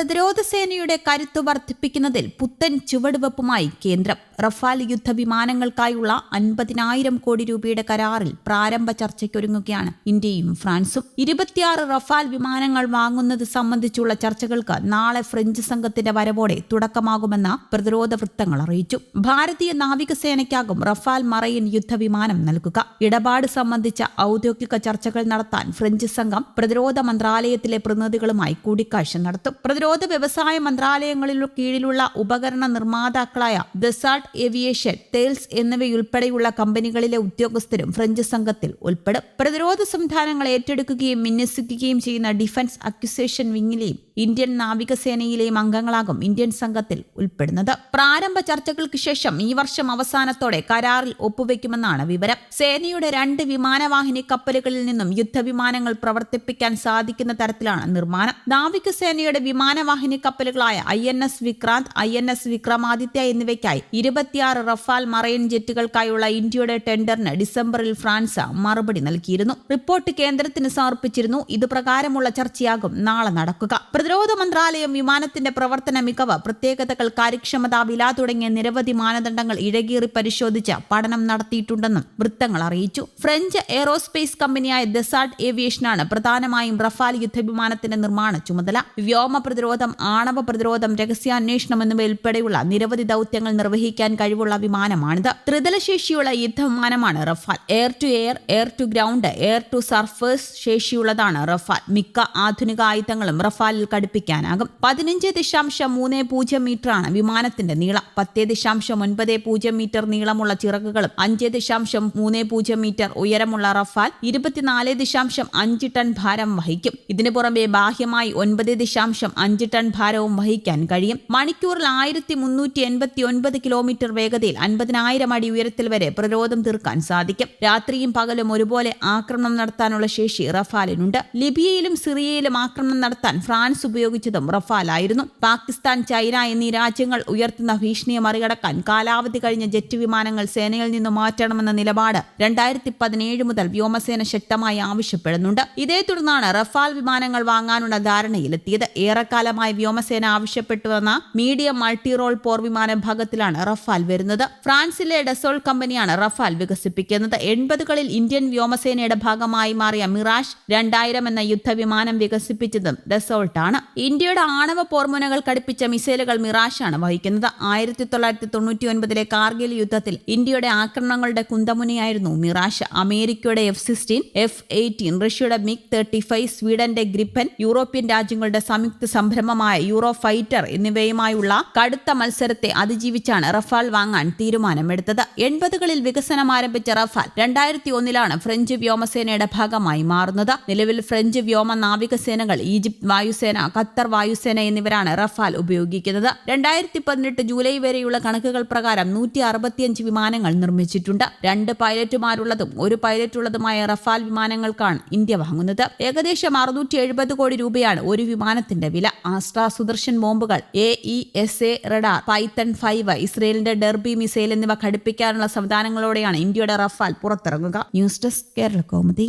പ്രതിരോധ സേനയുടെ കരുത്ത് വർദ്ധിപ്പിക്കുന്നതിൽ പുത്തൻ ചുവടുവെപ്പുമായി കേന്ദ്രം. റഫാൽ യുദ്ധ വിമാനങ്ങൾക്കായുള്ള അൻപതിനായിരം കോടി രൂപയുടെ കരാറിൽ പ്രാരംഭ ചർച്ചയ്ക്കൊരുങ്ങുകയാണ് ഇന്ത്യയും ഫ്രാൻസും. ഇരുപത്തിയാറ് റഫാൽ വിമാനങ്ങൾ വാങ്ങുന്നത് സംബന്ധിച്ചുള്ള ചർച്ചകൾക്ക് നാളെ ഫ്രഞ്ച് സംഘത്തിന്റെ വരവോടെ തുടക്കമാകുമെന്ന് പ്രതിരോധ വൃത്തങ്ങൾ അറിയിച്ചു. ഭാരതീയ നാവികസേനയ്ക്കാകും റഫാൽ മറൈൻ യുദ്ധവിമാനം നൽകുക. ഇടപാട് സംബന്ധിച്ച ഔദ്യോഗിക ചർച്ചകൾ നടത്താൻ ഫ്രഞ്ച് സംഘം പ്രതിരോധ മന്ത്രാലയത്തിലെ പ്രതിനിധികളുമായി കൂടിക്കാഴ്ച നടത്തും. പ്രതിരോധ വ്യവസായ മന്ത്രാലയങ്ങളിലു കീഴിലുള്ള ഉപകരണ നിർമ്മാതാക്കളായ ദസാർട്ട് ഏവിയേഷൻ തേൽസ് എന്നിവയുൾപ്പെടെയുള്ള കമ്പനികളിലെ ഉദ്യോഗസ്ഥരും ഫ്രഞ്ച് സംഘത്തിൽ ഉൾപ്പെടും. പ്രതിരോധ സംവിധാനങ്ങൾ ഏറ്റെടുക്കുകയും വിന്യസിക്കുകയും ചെയ്യുന്ന ഡിഫൻസ് അക്യുസേഷൻ വിങ്ങിലെയും ഇന്ത്യൻ നാവികസേനയിലെയും അംഗങ്ങളാകും ഇന്ത്യൻ സംഘത്തിൽ ഉൾപ്പെടുന്നത്. പ്രാരംഭ ചർച്ചകൾക്ക് ശേഷം ഈ വർഷം അവസാനത്തോടെ കരാറിൽ ഒപ്പുവെക്കുമെന്നാണ് വിവരം. സേനയുടെ രണ്ട് വിമാനവാഹിനി കപ്പലുകളിൽ നിന്നും യുദ്ധവിമാനങ്ങൾ പ്രവർത്തിപ്പിക്കാൻ സാധിക്കുന്ന തരത്തിലാണ് നിർമ്മാണം. നാവികസേനയുടെ വിമാനവാഹിനി കപ്പലുകളായ I N S Vikrant I N S Vikramaditya എന്നിവയ്ക്കായി ഇരുപത്തിയാറ് റഫാൽ മറൈൻ ജെറ്റുകൾക്കായുള്ള ഇന്ത്യയുടെ ടെൻഡറിന് ഡിസംബറിൽ ഫ്രാൻസ് മറുപടി നൽകിയിരുന്നു. റിപ്പോർട്ട് കേന്ദ്രത്തിന് സമർപ്പിച്ചിരുന്നു. ഇത് പ്രകാരമുള്ള ചർച്ചയാകും നാളെ നടക്കുക. പ്രതിരോധ മന്ത്രാലയം വിമാനത്തിന്റെ പ്രവർത്തന മികവ് പ്രത്യേകതകൾ കാര്യക്ഷമത വില തുടങ്ങിയ നിരവധി മാനദണ്ഡങ്ങൾ ഇഴകീറി പരിശോധിച്ച് പഠനം നടത്തിയിട്ടുണ്ടെന്നും വൃത്തങ്ങൾ അറിയിച്ചു. ഫ്രഞ്ച് എയറോസ്പേസ് കമ്പനിയായ ദസാർട്ട് ഏവിയേഷനാണ് പ്രധാനമായും റഫാൽ യുദ്ധവിമാനത്തിന്റെ നിർമ്മാണ ചുമതല. വ്യോമ പ്രതിരോധം ആണവ പ്രതിരോധം രഹസ്യാന്വേഷണം എന്നിവയുൾപ്പെടെയുള്ള നിരവധി ദൗത്യങ്ങൾ നിർവഹിക്കാൻ കഴിവുള്ള വിമാനമാണിത്. ത്രിതല ശേഷിയുള്ള യുദ്ധവിമാനമാണ് Rafale. Air to air air to ground air to surface ശേഷിയുള്ളതാണ് Rafale. മിക്ക ആധുനിക ആയുധങ്ങളും റഫാലിൽ ഘടിപ്പിക്കാനാകും പതിനഞ്ച് ദശാംശം മൂന്ന് പൂജ്യം മീറ്ററാണ് വിമാനത്തിന്റെ നീളം. പത്ത് ദശാംശം ഒൻപത് പൂജ്യം മീറ്റർ നീളമുള്ള ചിറകുകളും അഞ്ച് ദശാംശം മൂന്ന് പൂജ്യം മീറ്റർ ഉയരമുള്ള റഫാൽ ഇരുപത്തിനാല് ദശാംശം അഞ്ച് ടൺ ഭാരം വഹിക്കും. ഇതിനു പുറമെ ബാഹ്യമായി ഒൻപത് ദശാംശം അഞ്ച് ടൺ ഭാരവും വഹിക്കാൻ കഴിയും. മണിക്കൂറിൽ ആയിരത്തി മുന്നൂറ്റി എൺപത്തി ഒൻപത് കിലോമീറ്റർ വേഗതയിൽ അൻപതിനായിരം അടി ഉയരത്തിൽ വരെ പ്രതിരോധം തീർക്കാൻ സാധിക്കും. രാത്രിയും പകലും ഒരുപോലെ ആക്രമണം നടത്താനുള്ള ശേഷി റഫാലിനുണ്ട്. ലിബിയയിലും സിറിയയിലും ആക്രമണം നടത്താൻ ഫ്രാൻസ് ഉപയോഗിച്ചതും റഫാലായിരുന്നു പാകിസ്ഥാൻ ചൈന എന്നീ രാജ്യങ്ങൾ ഉയർത്തുന്ന ഭീഷണിയെ മറികടക്കാൻ കാലാവധി കഴിഞ്ഞ ജെറ്റ് വിമാനങ്ങൾ സേനയിൽ നിന്ന് മാറ്റണമെന്ന നിലപാട് രണ്ടായിരത്തി പതിനേഴ് മുതൽ വ്യോമസേന ശക്തമായി ആവശ്യപ്പെടുന്നുണ്ട്. ഇതേ തുടർന്നാണ് റഫാൽ വിമാനങ്ങൾ വാങ്ങാനുള്ള ധാരണയിലെത്തിയത്. ഏറെക്കാലമായി വ്യോമസേന ആവശ്യപ്പെട്ടുവന്ന മീഡിയം മൾട്ടി റോൾ പോർ വിമാന വിഭാഗത്തിലാണ് റഫാൽ വരുന്നത്. ഫ്രാൻസിലെ ഡെസോൾ കമ്പനിയാണ് റഫാൽ വികസിപ്പിക്കുന്നത്. എൺപതുകളിൽ ഇന്ത്യൻ വ്യോമസേനയുടെ ഭാഗമായി മാറിയ മിറാഷ് രണ്ടായിരം എന്ന യുദ്ധവിമാനം വികസിപ്പിച്ചതും ഡെസോൾട്ടാണ്. ഇന്ത്യയുടെ ആണവ പോർമുനകൾ ഘടിപ്പിച്ച മിസൈലുകൾ മിറാഷാണ് വഹിക്കുന്നത്. ആയിരത്തി തൊള്ളായിരത്തി തൊണ്ണൂറ്റി ഒൻപതിലെ കാർഗിൽ യുദ്ധത്തിൽ ഇന്ത്യയുടെ ആക്രമണങ്ങളുടെ കുന്തമുനയായിരുന്നു മിറാഷ്. അമേരിക്കയുടെ എഫ് സിക്സ്റ്റീൻ എഫ് എയ്റ്റീൻ റഷ്യയുടെ മിഗ് തേർട്ടി ഫൈവ് സ്വീഡന്റെ ഗ്രിപ്പൻ യൂറോപ്യൻ രാജ്യങ്ങളുടെ സംയുക്ത സംരംഭമായ യൂറോ ഫൈറ്റർ എന്നിവയുമായുള്ള കടുത്ത മത്സരത്തെ അതിജീവിച്ചാണ് റഫാൽ വാങ്ങാൻ തീരുമാനമെടുത്തത്. എൺപതുകളിൽ വികസനം ആരംഭിച്ച റഫാൽ രണ്ടായിരത്തി ഒന്നിലാണ് ഫ്രഞ്ച് വ്യോമസേനയുടെ ഭാഗമായി മാറുന്നത്. നിലവിൽ ഫ്രഞ്ച് വ്യോമ നാവികസേനകൾ ഈജിപ്ത് വായുസേന ഖത്തർ വായുസേന എന്നിവരാണ് റഫാൽ ഉപയോഗിക്കുന്നത്. രണ്ടായിരത്തി പതിനെട്ട് ജൂലൈ വരെയുള്ള കണക്കുകൾ പ്രകാരം നൂറ്റി അറുപത്തിയഞ്ച് വിമാനങ്ങൾ നിർമ്മിച്ചിട്ടുണ്ട്. രണ്ട് പൈലറ്റുമാരുള്ളതും ഒരു പൈലറ്റുള്ളതുമായ റഫാൽ വിമാനങ്ങൾക്കാണ് ഇന്ത്യ വാങ്ങുന്നത്. ഏകദേശം അറുന്നൂറ്റി എഴുപത് കോടി രൂപയാണ് ഒരു വിമാനത്തിന്റെ വില. ആസ്ട്ര സുദർശൻ ബോംബുകൾ A E S A radar Python five ഇസ്രയേലിന്റെ ഡെർബി മിസൈൽ എന്നിവ ഘടിപ്പിക്കാനുള്ള സംവിധാനങ്ങളോടെയാണ് ഇന്ത്യയുടെ റഫാൽ പുറത്തിറങ്ങുക. News desk Kerala കോമതി